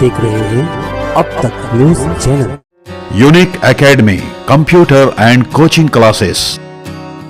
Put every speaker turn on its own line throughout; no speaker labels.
देख रहे हैं अब तक news channel.
Unique academy computer and coaching classes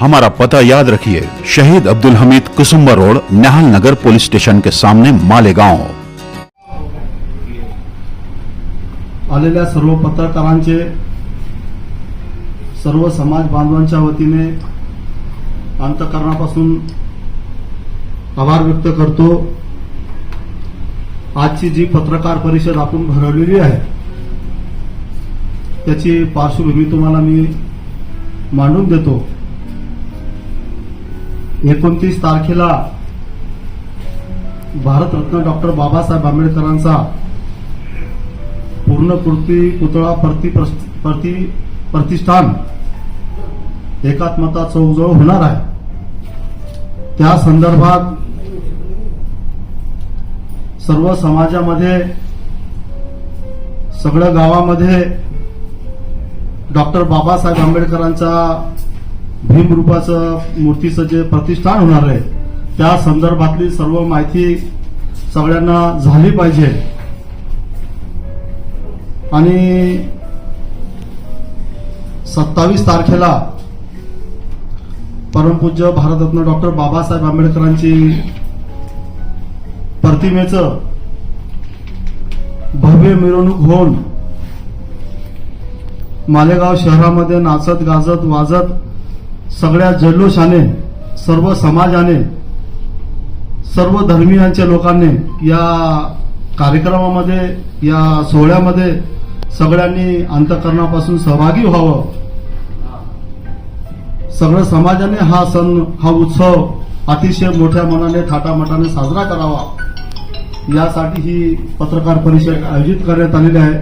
हमारा पता याद रखिए शहीद Abdul Hamid Kusumba road Nehal Nagar police station के सामने मालेगांव।
आलेल्या सर्व पत्रकारांचे सर्व समाज बांधवांच्या वतीने अंतकरणापासून आभार व्यक्त करतो. आजची जी पत्रकार परिषद आपण भरवलेली आहे त्याची पार्श्वभूमी तुम्हाला मी मांडून देतो. एकोणतीस तारखेला भारतरत्न डॉक्टर बाबासाहेब आंबेडकरांचा पूर्णकृती पुतळा प्रति प्रति प्रतिष्ठान एकात्मता चौकजवळ होणार आहे. त्या संदर्भात सर्व समाजामध्ये सगळ्या गावामध्ये डॉक्टर बाबासाहेब आंबेडकरांचा भीमरूपाचं मूर्तीचं जे प्रतिष्ठान होणार आहे त्या संदर्भातली सर्व माहिती सगळ्यांना झाली पाहिजे. आणि सत्तावीस तारखेला परमपूज्य भारतरत्न डॉक्टर बाबासाहेब आंबेडकरांची प्रतिमेचं भव्य मिरवणूक होऊन मालेगाव शहरामध्ये नाचत गाजत वाजत सगळ्या जल्लोषाने सर्व समाजाने सर्व धर्मियांच्या लोकांनी या कार्यक्रमामध्ये या सोहळ्यामध्ये सगळ्यांनी अंतकरणापासून सहभागी व्हावं. सगळं समाजाने हा सण हा उत्सव अतिशय मोठ्या मनाने थाटामाटाने साजरा करावा. यासाठी ही पत्रकार परिषद आयोजित करण्यात आलेली आहे.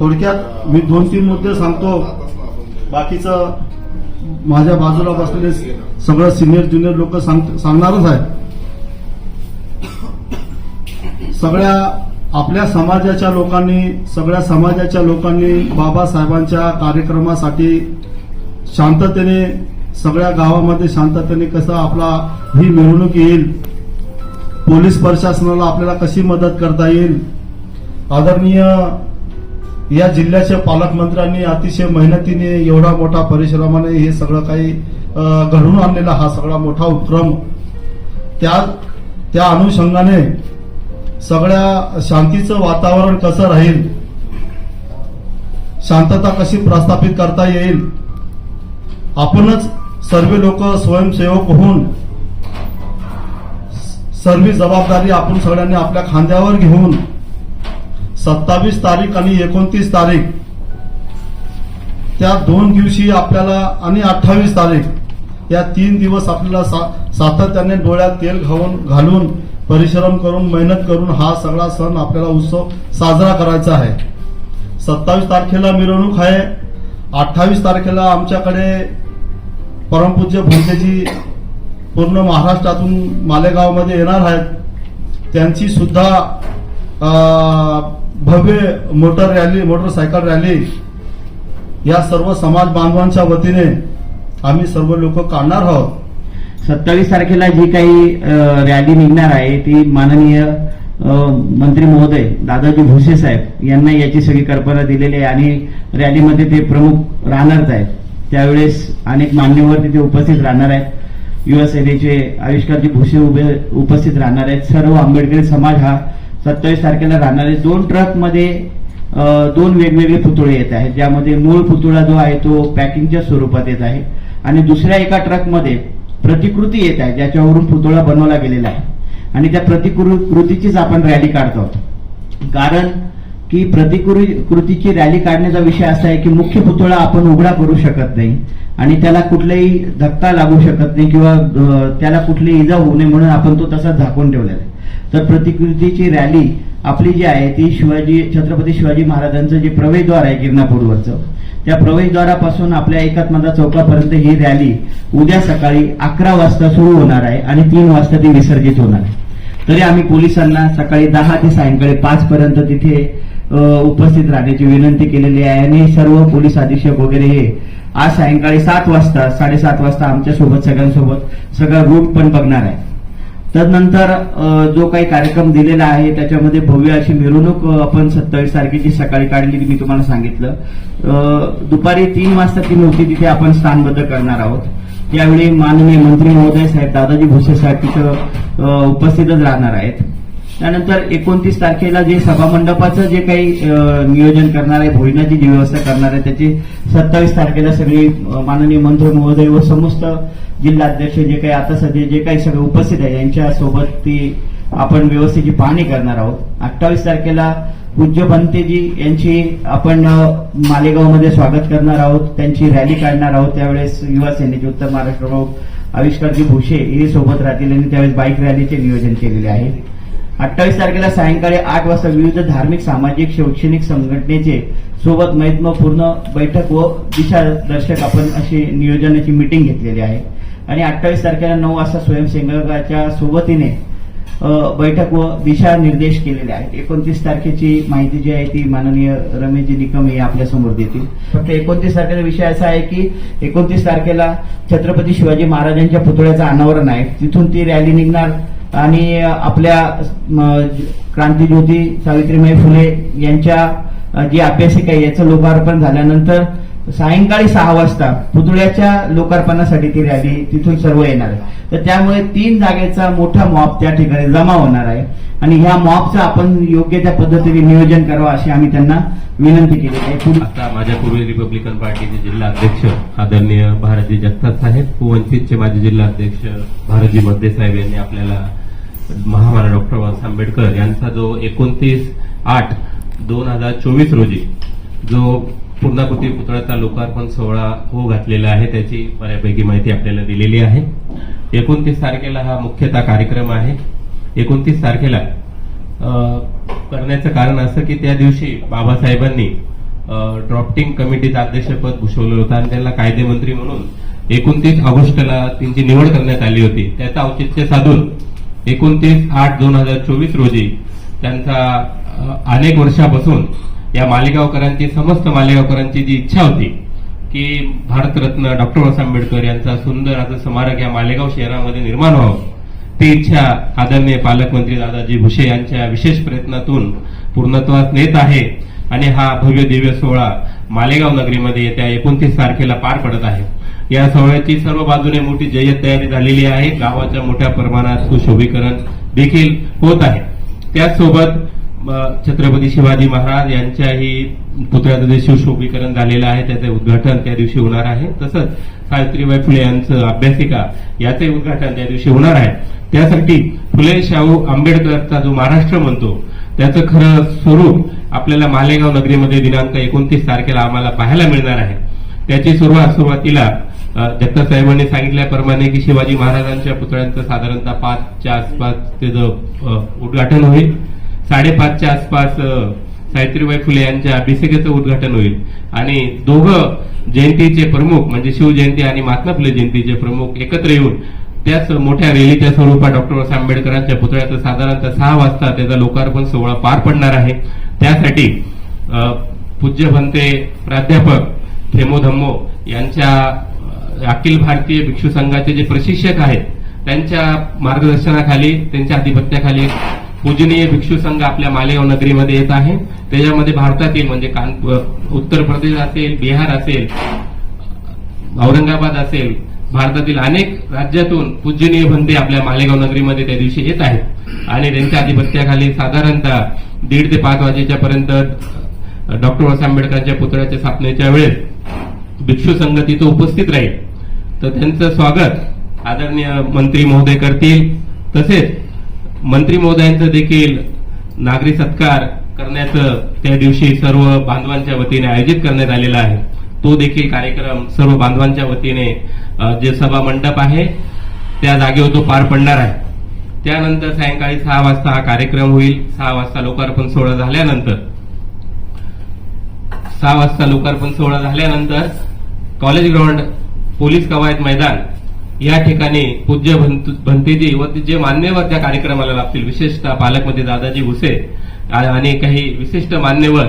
थोडक्यात मी दोन तीन मुद्दे सांगतो. बाकीचं माझ्या बाजूला बसलेले सगळं सिनियर ज्युनियर लोक सांगणारच आहे सगळ्या आपल्या समाजाच्या लोकांनी सगळ्या समाजाच्या लोकांनी बाबासाहेबांच्या कार्यक्रमासाठी शांततेने सगळ्या गावामध्ये शांततेने कसं आपला ही मिरवणूक येईल पोलीस प्रशासनाला आपल्याला कशी मदत करता येईल आदरणीय या जिल्ह्याच्या पालकमंत्र्यांनी अतिशय मेहनतीने एवढा मोठा परिश्रमाने हे सगळं काही घडून घडवून आणलेला हा सगळा मोठा उपक्रम. त्या त्या अनुषंगाने सगळ्या शांतीचं वातावरण कसं राहील शांतता कशी प्रस्थापित करता येईल आपणच सर्व लोक स्वयंसेवक होऊन सर्व जबाबदारी आपण सगळ्यांनी आपल्या खांद्यावर घेऊन सत्तावीस तारीख आणि एकोणतीस तारीख. त्या दोन दिवशी आपल्याला आणि अठ्ठावीस तारीख. या तीन दिवस आपल्याला सा- सातत्याने डोळ्यात तेल घालून घालून परिश्रम करून मेहनत करून हा सगळा सण आपल्याला उत्सव साजरा करायचा आहे. सत्तावीस तारखेला मिरवणूक आहे. अठ्ठावीस तारखेला आमच्याकडे परमपूज्य भोंतेजी पूर्ण महाराष्ट्रातून मालेगावमध्ये येणार आहेत. त्यांची सुद्धा भव्य मोटर रॅली मोटरसायकल रॅली या सर्व समाज बांधवांच्या वतीने आम्ही सर्व लोक काढणार आहोत.
सत्तावीस तारखेला जी काही रॅली निघणार आहे ती माननीय मंत्री महोदय दादाजी भुसे साहेब यांना याची सगळी कल्पना दिलेली आहे आणि रॅलीमध्ये ते प्रमुख राहणारच आहेत. त्यावेळेस अनेक मान्यवर तिथे उपस्थित राहणार आहेत. युवा सेनेचे आविष्कारजी भुसे उभे उपस्थित राहणार आहेत. सर्व आंबेडकरी समाज हा सत्तावीस तारखेला राहणारे दोन ट्रकमध्ये दोन वेगवेगळे पुतळे येत आहेत. ज्यामध्ये मूळ पुतळा जो आहे तो पॅकिंगच्या स्वरूपात येत आहे. आणि दुसऱ्या एका ट्रकमध्ये प्रतिकृती येत आहे ज्याच्यावरून पुतळा बनवला गेलेला आहे. आणि त्या प्रतिकृतीचीच आपण रॅली काढतो. आहोत कारण की प्रतिकृतीची रॅली काढण्याचा विषय असा आहे की मुख्य पुतळा आपण उघडा करू शकत नाही. आणि त्याला कुठलाही धक्का लागू शकत नाही किंवा त्याला कुठली इजा होऊ नये म्हणून आपण तो तसा झाकून ठेवलेला आहे. तर प्रतिकृतीची रॅली आपली जी आहे ती शिवाजी छत्रपती शिवाजी महाराजांचं जे प्रवेशद्वार आहे गिरणापूरवरचं त्या प्रवेशद्वारापासून आपल्या एकात्मता चौकापर्यंत ही रॅली उद्या सकाळी अकरा वाजता सुरू होणार आहे आणि तीन वाजता ती विसर्जित होणार आहे. तरी आम्ही पोलिसांना सकाळी दहा ते सायंकाळी पाच पर्यंत तिथे उपस्थित राहण्याची विनंती केलेली आहे आणि सर्व पोलीस अधीक्षक वगैरे हे आज सायंकाळी सात वाजता साडेसात वाजता आमच्यासोबत सगळ्यांसोबत सगळा रूट पण बघणार आहे. तदनंतर जो काही कार्यक्रम दिलेला आहे त्याच्यामध्ये भव्य अशी मिरवणूक आपण सत्तावीस तारखेची सकाळी काढली मी तुम्हाला सांगितलं. दुपारी तीन वाजता ती मूर्ती तिथे आपण स्थानबद्ध करणार आहोत. त्यावेळी माननीय मंत्री महोदय साहेब दादाजी भुसे साहेब तिथं उपस्थितच राहणार आहेत. त्यानंतर एकोणतीस तारखेला जे सभामंडपाचं जे काही नियोजन करणार आहे भोजनाची जी व्यवस्था करणार आहे त्याची सत्तावीस तारखेला सगळी माननीय मंत्री महोदय व समस्त जिल्हाध्यक्ष जे काही आता सध्या जे काही सगळे उपस्थित आहे यांच्यासोबत ती आपण व्यवस्थेची पाहणी करणार आहोत. अठ्ठावीस तारखेला पूज्य बनतेजी यांची आपण मालेगावमध्ये स्वागत करणार आहोत. त्यांची रॅली काढणार आहोत. त्यावेळेस युवा सेनेचे उत्तर महाराष्ट्र प्रमुख आविष्कारजी भुसे हे सोबत राहतील आणि त्यावेळेस बाईक रॅलीचे नियोजन केलेले आहे. अठ्ठावीस तारखेला सायंकाळी आठ वाजता विविध धार्मिक सामाजिक शैक्षणिक संघटनेचे सोबत महत्त्वपूर्ण बैठक व दिशादर्शक आपण अशी नियोजनाची मिटिंग घेतलेली आहे. आणि अठ्ठावीस तारखेला नऊ वाजता स्वयंसेवकाच्या सोबतीने बैठक व दिशा निर्देश केलेले आहेत. एकोणतीस तारखेची माहिती जी आहे ती माननीय रमेशजी निकम हे आपल्यासमोर देतील. फक्त एकोणतीस तारखेचा विषय असा आहे की एकोणतीस तारखेला छत्रपती शिवाजी महाराजांच्या पुतळ्याचं अनावरण आहे. तिथून ती रॅली निघणार. आणि आपल्या क्रांतीज्योती सावित्रीबाई फुले यांच्या जी अभ्यासिका आहे याचं लोकार्पण झाल्यानंतर सायंकाळी सहा वाजता पुतळ्याच्या लोकार्पणासाठी ती रॅली तिथून सर्व येणार आहे. तर त्यामुळे तीन जागेचा मोठा मॉप त्या ठिकाणी जमा होणार आहे. आणि ह्या मॉपचं आपण योग्य त्या पद्धतीने नियोजन करावं अशी आम्ही त्यांना विनंती केली आहे.
आता माझ्या पूर्वी रिपब्लिकन पार्टीचे जिल्हा अध्यक्ष आदरणीय भारतजी जगताप साहेब वंचितचे माजी जिल्हा अध्यक्ष भारतजी मध्य साहेब यांनी आपल्याला महामारा डॉक्टर बाबासाहेब आंबेडकर यांचा जो एकोणतीस आठ दोन हजार चोवीस रोजी जो पूर्णाकृती पुतळ्याचा लोकार्पण सोहळा हो घातलेला आहे त्याची बऱ्यापैकी माहिती आपल्याला दिलेली आहे. एकोणतीस तारखेला हा मुख्यतः कार्यक्रम आहे. एकोणतीस तारखेला करण्याचं कारण असं की त्या दिवशी बाबासाहेबांनी ड्रॉफ्टिंग कमिटीचं अध्यक्षपद भूषवलं होतं आणि त्यांना कायदेमंत्री म्हणून एकोणतीस ऑगस्टला त्यांची निवड करण्यात आली होती. त्याचं औचित्य साधून एकोणतीस आठ दोन हजार चोवीस रोजी त्यांचा अनेक वर्षापासून या मालेगावकरांची समस्त मालेगावकरांची जी इच्छा होती की भारतरत्न डॉक्टर बाबासाहेब आंबेडकर यांचा सुंदर असं स्मारक या मालेगाव शहरामध्ये निर्माण व्हावं. ती इच्छा आदरणीय पालकमंत्री दादाजी भुसे यांच्या विशेष प्रयत्नातून पूर्णत्वास नेत आहे आणि हा भव्य दिव्य सोहळा मालेगाव नगरीमध्ये येत्या एकोणतीस तारखेला पार पडत आहे. या सोहळ्याची सर्व बाजूने मोठी जय्यत तयारी झालेली आहे. गावाच्या मोठ्या प्रमाणात सुशोभीकरण देखील होत आहे. त्याचसोबत छत्रपती शिवाजी महाराज यांच्याही पुतळ्याचं जे शिवशोभीकरण झालेलं आहे त्याचे उद्घाटन त्या दिवशी होणार आहे. तसंच सावित्रीबाई फुले यांचं अभ्यासिका याचे उद्घाटन त्या दिवशी होणार आहे. त्यासाठी फुले शाहू आंबेडकरचा जो महाराष्ट्र म्हणतो त्याचं खरं स्वरूप आपल्याला मालेगाव नगरीमध्ये दिनांक एकोणतीस तारखेला आम्हाला पाहायला मिळणार आहे. त्याची सुरुवात सुरुवातीला अ, जगताप साहेबांनी सांगितल्याप्रमाणे की शिवाजी महाराजांच्या पुतळ्यांचं साधारणतः पाचच्या आसपास त्याचं उद्घाटन होईल. साडेपाचच्या आसपास सावित्रीबाई फुले यांच्या अभिषेकाचं उद्घाटन होईल. आणि दोघं जयंतीचे प्रमुख म्हणजे शिवजयंती आणि महात्मा फुले जयंतीचे प्रमुख एकत्र येऊन त्याच मोठ्या रॅलीच्या स्वरूपात डॉक्टर बाबासाहेब आंबेडकरांच्या पुतळ्याचं साधारणतः सहा वाजता त्याचा लोकार्पण सोहळा पार पडणार आहे. त्यासाठी पूज्य भंते प्राध्यापक थेमो धम्मो यांच्या अखिल भारतीय भिक्षू संघाचे जे प्रशिक्षक आहेत त्यांच्या मार्गदर्शनाखाली त्यांच्या आधिपत्याखाली पूजनीय भिक्षू संघ आपल्या मालेगाव नगरीमध्ये येत आहे. त्याच्यामध्ये भारतातील म्हणजे कानपूर उत्तर प्रदेश असेल बिहार असेल औरंगाबाद असेल भारतातील अनेक राज्यातून पूजनीय भंते आपल्या मालेगाव नगरीमध्ये त्या दिवशी येत आहेत. आणि त्यांच्या आधिपत्याखाली साधारणतः दीड ते पाच वाजेच्या पर्यंत डॉक्टर बाबासाहेब आंबेडकरांच्या पुतळ्याच्या स्थापनेच्या वेळेस भिक्षू संघ तिथं उपस्थित राहील. तर त्यांचं स्वागत आदरणीय मंत्री महोदय करतील. तसेच मंत्री महोदयांचं देखील नागरी सत्कार करण्याचं त्या दिवशी सर्व बांधवांच्या वतीने आयोजित करण्यात आलेला आहे. तो देखील कार्यक्रम सर्व बांधवांच्या वतीने जे सभा मंडप आहे त्या जागेवर तो पार पडणार आहे. त्यानंतर सायंकाळी सहा वाजता हा कार्यक्रम होईल. सहा वाजता लोकार्पण सोहळा झाल्यानंतर सहा वाजता लोकार्पण सोहळा झाल्यानंतर कॉलेज ग्राउंड पोलीस कवायत मैदान या ठिकाणी पूज्य भंत- भंतेजी व जे मान्यवर त्या कार्यक्रमाला लागतील विशेषतः पालकमंत्री दादाजी भुसे आणि काही विशिष्ट मान्यवर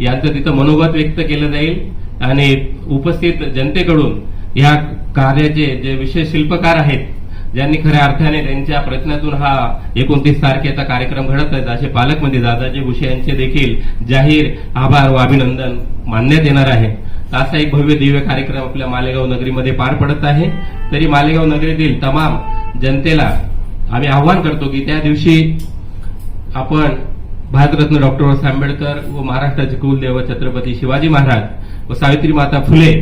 यांचं तिथं मनोगत व्यक्त केलं जाईल. आणि उपस्थित जनतेकडून या कार्याचे जे विशेष शिल्पकार आहेत ज्यांनी खऱ्या अर्थाने त्यांच्या प्रयत्नातून हा एकोणतीस तारखेचा कार्यक्रम घडत आहेत असे पालकमंत्री दादाजी भुसे यांचे देखील जाहीर आभार व अभिनंदन मानण्यात येणार आहे. असा एक भव्य दिव्य कार्यक्रम आपल्या मालेगाव नगरीमध्ये पार पडत आहे. तरी मालेगाव नगरीतील तमाम जनतेला आम्ही आव्हान करतो की त्या दिवशी आपण भारतरत्न डॉक्टर बाबासाहेब आंबेडकर व महाराष्ट्राचे कुलदेव छत्रपती शिवाजी महाराज व सावित्री माता फुले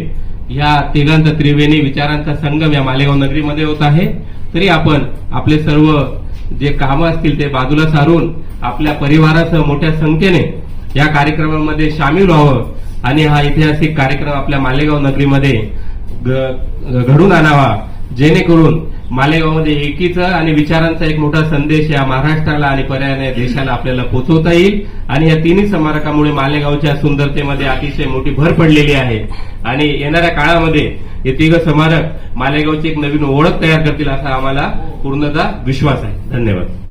या तिघांचा त्रिवेणी विचारांचा संगम या मालेगाव नगरीमध्ये होत आहे. तरी आपण आपले सर्व जे कामं असतील ते बाजूला सारून आपल्या परिवारासह मोठ्या संख्येने या कार्यक्रमामध्ये सामील व्हावं. आणि हा ऐतिहासिक कार्यक्रम आपल्या मालेगाव नगरीमध्ये घडून आणावा. जेणेकरून मालेगावमध्ये एकीचा आणि विचारांचा एक मोठा संदेश या महाराष्ट्राला आणि पर्यायाने देशाला आपल्याला पोचवता येईल. आणि या तिन्ही स्मारकामुळे मालेगावच्या सुंदरतेमध्ये अतिशय मोठी भर पडलेली आहे. आणि येणाऱ्या काळामध्ये हे तिघ स्मारक मालेगावची एक नवीन ओळख तयार करतील असा आम्हाला पूर्णतः विश्वास आहे. धन्यवाद.